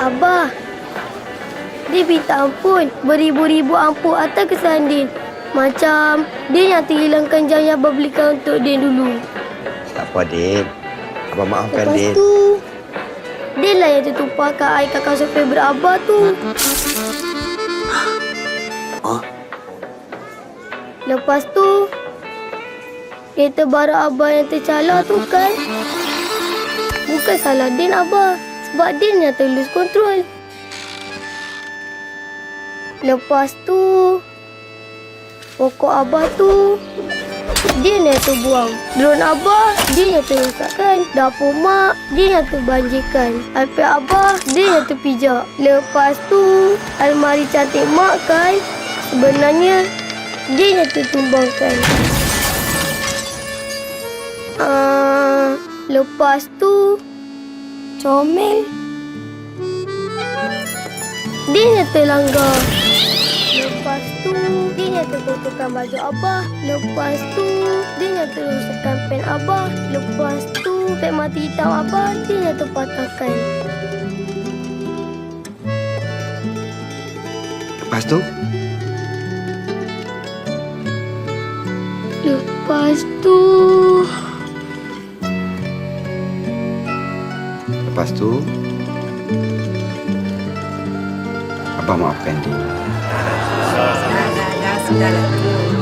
Abah, dia minta ampun. Beribu-ribu ampun atas kesalahan Din. Macam dia yang terhilangkan jam yang Abah belikan untuk Din dulu. Tak apa, Din. Abang maafkan, Lepas Din. tu, dia lah yang tertumpahkan air kat kasut favourite Abah tu. Ah, Lepas tu, kereta baru Abah yang tercalar tu kan. Bukan salah Din Abah. Sebab Din yang terlus kontrol. Lepas tu, pokok Abah tu, dia yang terbuang. Drone Abah, dia yang terrosakkan. Dapur Mak, dia yang terbanjirkan. iPad Abah, dia yang terpijak. Lepas tu, almari cantik Mak kan, sebenarnya dia yang tertumbangkan. Uh, lepas tu, comel. Dia yang terlanggar. Lepas tu, dia yang terkotorkan baju Abah. Lepas tu, dia yang terrosakkan pen Abah. Lepas tu, pet mata hitam Abah, dia yang terpatahkan. lepas tu? Lepas tu, Lepas tu? Abang maafkan, Din. Dah, dah, sudahlah.